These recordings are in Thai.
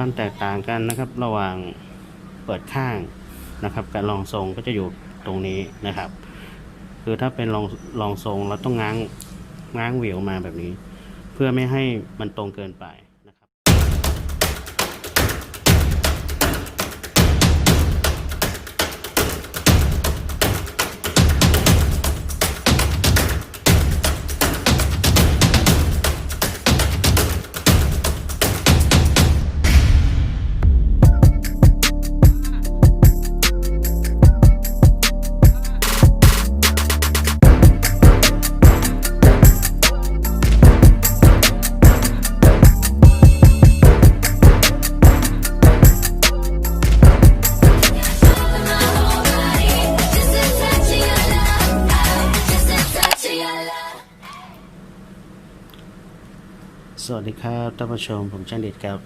ความแตกต่างกันนะครับ ระหว่างเปิดข้างนะครับกับรองทรงก็จะอยู่ตรงนี้นะครับ คือถ้าเป็นรองรองทรงเราต้องง้างง้างเหวมาแบบนี้ เพื่อไม่ให้มันตรงเกินไป สวัสดีครับท่านผู้ชมผมช่างเด็ดครับ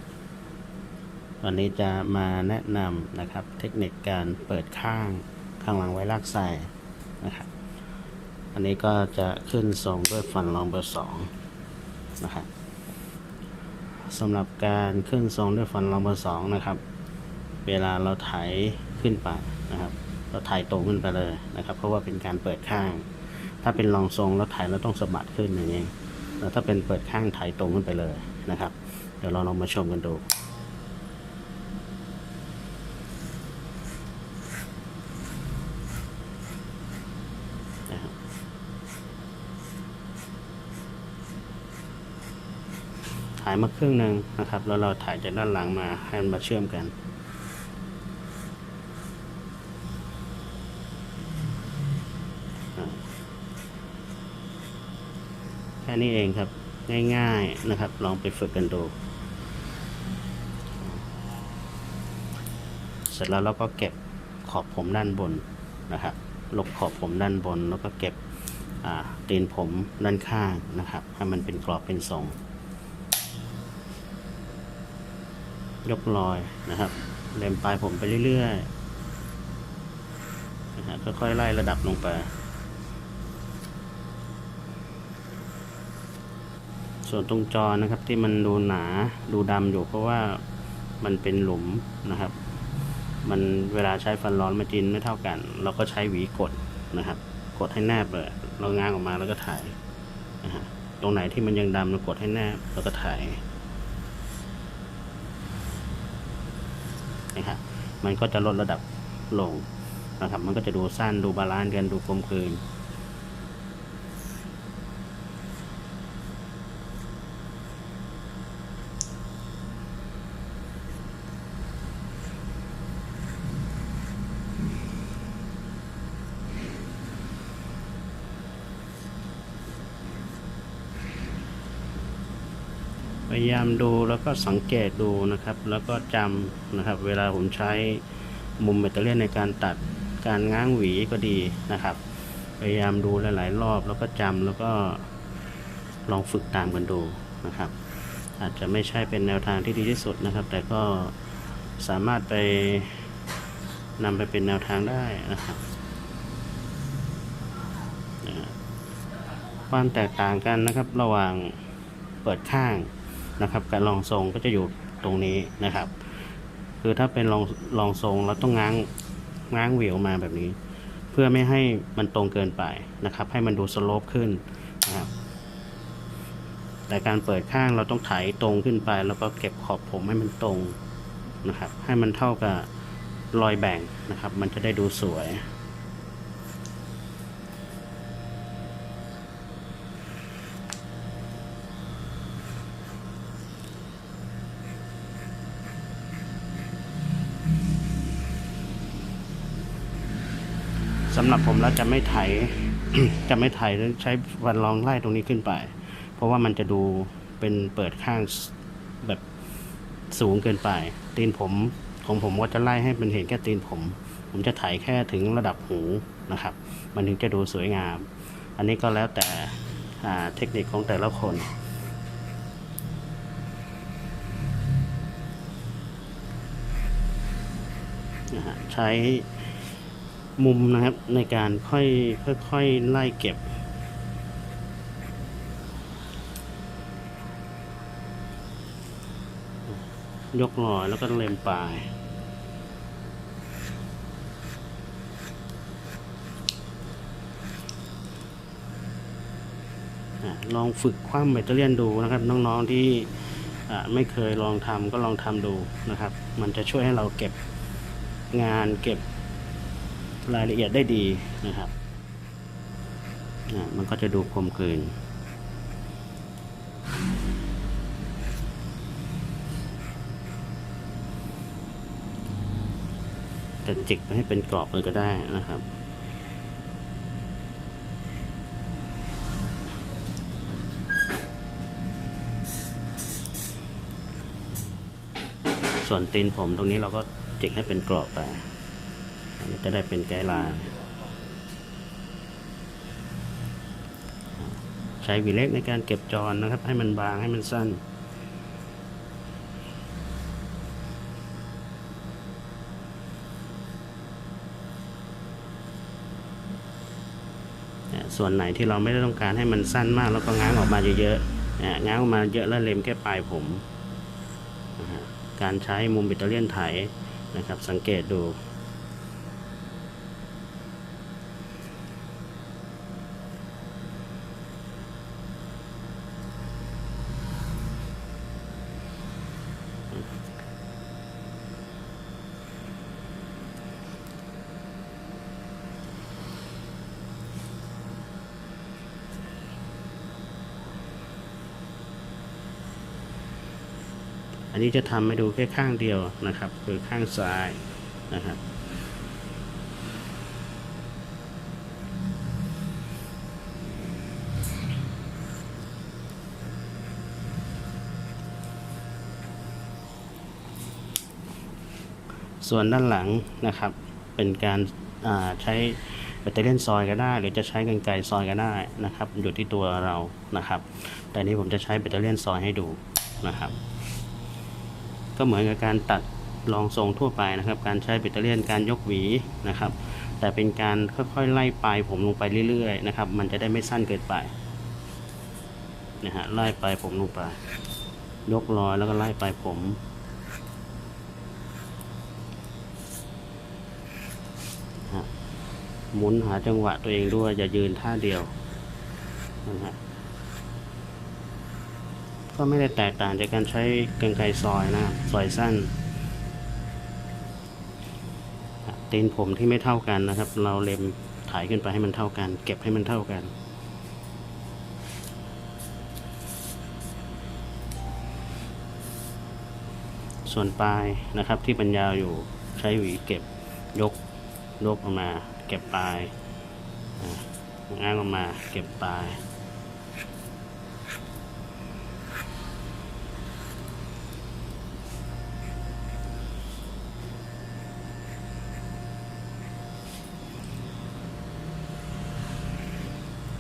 วันนี้จะมาแนะนำนะครับ เทคนิคการเปิดข้างข้างหลังไว้ลากใส่นะครับ อันนี้ก็จะขึ้นทรงด้วยฟันรองเบอร์สองนะครับสำหรับการขึ้นทรงด้วยฟันรองเบอร์สองนะครับ เวลาเราไถขึ้นไปนะครับ เราไถตรงขึ้นไปเลยนะครับ เพราะว่าเป็นการเปิดข้าง ถ้าเป็นรองทรงแล้วไถเราต้องสะบัดขึ้นอย่างนี้ ถ้าเป็นเปิดข้างไถตรงขึ้นไปเลยนะครับ เดี๋ยวเราลองมาชมกันดูถ่ายมาครึ่งหนึ่งนะครับ แล้วเราถ่ายจากด้านหลังมาให้มันมาเชื่อมกัน นี้เองครับ ง่าย ๆนะครับ ลองไปฝึกกันดู เสร็จแล้วเราก็เก็บขอบผมด้านบนนะครับลบขอบผมด้านบนแล้วก็เก็บตีนผมด้านข้างนะครับให้มันเป็นกรอบเป็นทรง ยกรอยนะครับเล็มปลายผมไปเรื่อยๆนะฮะค่อยๆไล่ระดับลงไป ส่วนตรงจอนะครับที่มันดูหนาดูดำอยู่เพราะว่ามันเป็นหลุมนะครับ มันเวลาใช้ฟันร้อนมาจินไม่เท่ากัน เราก็ใช้หวีกดนะครับ กดให้แนบเลยเราง้างออกมาแล้วก็ถ่ายนะฮะตรงไหนที่มันยังดำเรากดให้แนบแล้วก็ถ่ายนะครับมันก็จะลดระดับลงนะครับ มันก็จะดูสั้นดูบาลานซ์กันดูกลมกลืน พยายามดูแล้วก็สังเกตดูนะครับ แล้วก็จำนะครับ เวลาผมใช้มุมแบตเตอรี่ในการตัดการง้างหวีก็ดีนะครับ พยายามดูหลาย ๆ รอบแล้วก็จำแล้วก็ลองฝึกตามกันดูนะครับ อาจจะไม่ใช่เป็นแนวทางที่ดีที่สุดนะครับ แต่ก็สามารถไปนำไปเป็นแนวทางได้นะครับความแตกต่างกันนะครับระหว่างเปิดข้าง นะครับกับรองทรงก็จะอยู่ตรงนี้นะครับ คือถ้าเป็นรองรองทรงเราต้องง้างง้างเหวี่ยงมาแบบนี้ เพื่อไม่ให้มันตรงเกินไปนะครับ ให้มันดูสโลปขึ้นนะครับแต่การเปิดข้างเราต้องไถตรงขึ้นไป แล้วก็เก็บขอบผมให้มันตรงนะครับ ให้มันเท่ากับรอยแบ่งนะครับ มันจะได้ดูสวย ผมแล้วจะไม่ไถ จะไม่ไถหรือใช้วันรองไล่ตรงนี้ขึ้นไป เพราะว่ามันจะดูเป็นเปิดข้างแบบสูงเกินไป ตีนผมของผมก็จะไล่ให้มันเห็นแค่ตีนผม ผมจะไถแค่ถึงระดับหูนะครับ มันถึงจะดูสวยงาม อันนี้ก็แล้วแต่เทคนิคของแต่ละคนนะฮะใช้ มุมนะครับในการค่อยค่อยๆไล่เก็บ ยกรอยแล้วก็เล็มปลายลองฝึกคว่ำแบตเตอรี่ยนดูนะครับน้องๆที่ไม่เคยลองทำก็ลองทำดูนะครับ มันจะช่วยให้เราเก็บงานเก็บ รายละเอียดได้ดีนะครับมันก็จะดูคมกลืนจะจิกไปให้เป็นกรอบเลยก็ได้นะครับส่วนตีนผมตรงนี้เราก็จิกให้เป็นกรอบไป จะได้เป็นไกด์ไลน์ใช้วีเล็กในการเก็บจอนนะครับ ให้มันบางให้มันสั้น ส่วนไหนที่เราไม่ได้ต้องการให้มันสั้นมากแล้วก็ง้างออกมาเยอะๆง้างออกมาเยอะแล้วเล็มแค่ปลายผม การใช้มุมแบตเตอรี่ยนไถนะครับ สังเกตดู อั นนี้จะทำให้ดูแค่ข้างเดียวนะครับ คือข้างซ้ายนะครับส่วนด้านหลังนะครับเป็นการใช้แบตเตอรี่นซอยก็ได้ หรือจะใช้กรรไกรซอยก็ได้นะครับ อยู่ที่ตัวเรานะครับ แต่นี้ผมจะใช้แบตเตอรี่ยนซอยให้ดูนะครับ ก็เหมือนกับการตัดรองทรงทั่วไปนะครับ การใช้แบตเตอรี่ยนการยกหวีนะครับ แต่เป็นการค่อยๆไล่ปลายผมลงไปเรื่อยๆนะครับ มันจะได้ไม่สั้นเกินไปนะฮะไล่ปลายผมลงไปยกรอยแล้วก็ไล่ปลายผมหมุนหาจังหวะตัวเองด้วยอย่ายืนท่าเดียวนะฮะ ก็ไม่ได้แตกต่างจากการใช้กรรไกรซอยนะครับซอยสั้นตีนผมที่ไม่เท่ากันนะครับ เราเล็มถ่ายขึ้นไปให้มันเท่ากัน เก็บให้มันเท่ากันส่วนปลายนะครับที่บรรยาวอยู่ใช้หวีเก็บยกยกออกมา เก็บปลายง้างออกมาเก็บปลาย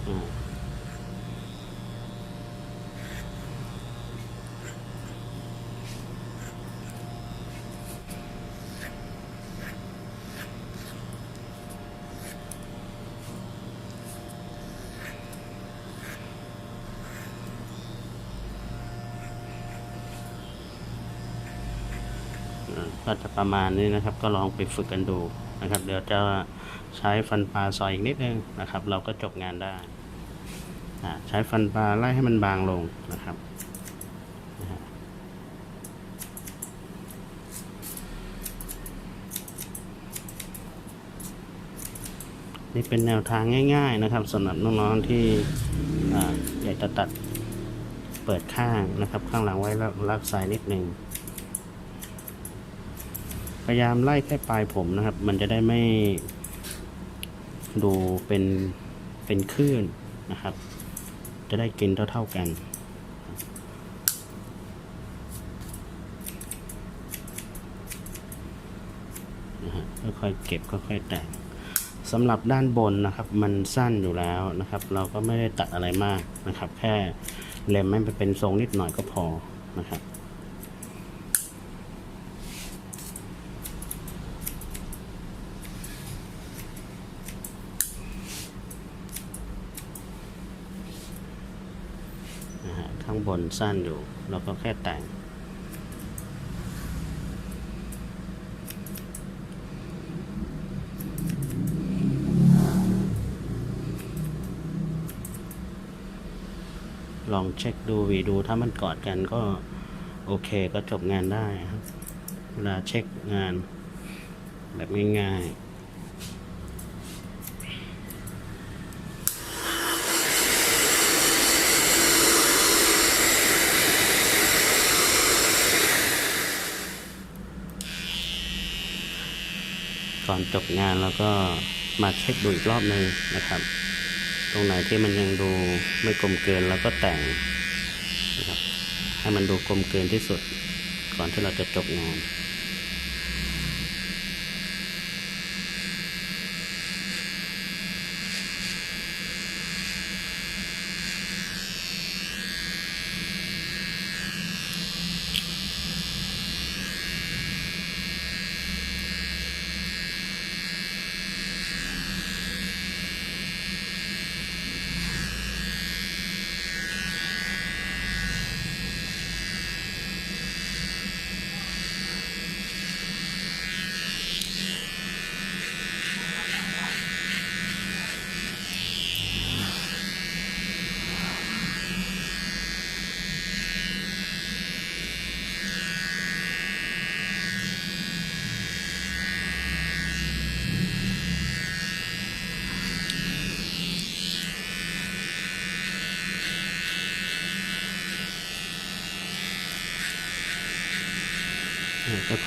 อ่าอ่า ก็จะประมาณนี้นะครับ ก็ลองไปฝึกกันดูนะครับ เดี๋ยวจะใช้ฟันปลาซอยอีกนิดนึงนะครับ เราก็จบงานได้ใช้ฟันปลาไล่ให้มันบางลงนะครับนี่เป็นแนวทางง่ายๆนะครับสำหรับน้องๆที่อยากจะตัดเปิดข้างนะครับ ข้างหลังไว้แล้วลากสายนิดหนึ่ง ยายามไล่แค่ปลายผมนะครับ มันจะได้ไม่ดูเป็นเป็นคลื่นนะครับ จะได้กินเท่าๆกันนะฮะค่อยๆเก็บค่อยๆแต่งสำหรับด้านบนนะครับ มันสั้นอยู่แล้วนะครับ เราก็ไม่ได้ตัดอะไรมากนะครับ แค่เล็มให้มันเป็นทรงนิดหน่อยก็พอนะครับนะฮะข้างบ นสั้นอยู่ เราก็แค่แต่ง ลองเช็คดูวีดูถ้ามันกอดกันก็โอเคก็จบงานได้ครับ เวลาเช็คงานแบบง่ายๆ ก่อนจบงานแล้วก็มาเช็คดูอีกรอบหนึ่งนะครับ ตรงไหนที่มันยังดูไม่กลมเกินแล้วก็แต่งนะครับให้มันดูกลมเกินที่สุดก่อนที่เราจะจบงาน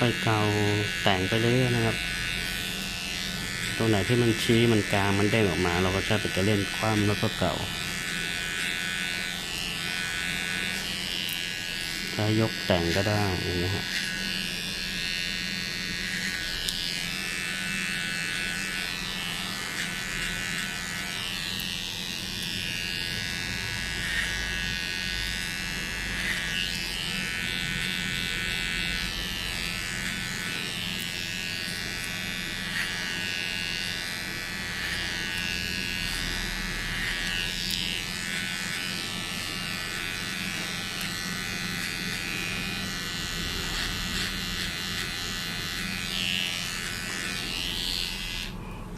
ค่อยๆเกาแต่งไปเรื่อยนะครับ ตรงไหนที่มันชี้มันกลางมันเด้งออกมา เราก็ใช้ไปจะเล่นคว่ำแล้วก็เก่าถ้ายกแต่งก็ได้อย่างนี้ฮะ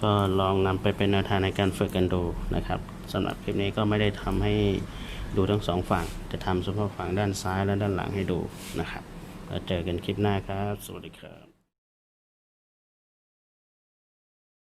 ก็ลองนำไปเป็นแนวทางในการฝึกกันดูนะครับสำหรับคลิปนี้ก็ไม่ได้ทำให้ดูทั้งสองฝั่ง จะทำเฉพาะฝั่งด้านซ้ายและด้านหลังให้ดูนะครับแล้วเจอกันคลิปหน้าครับ สวัสดีครับ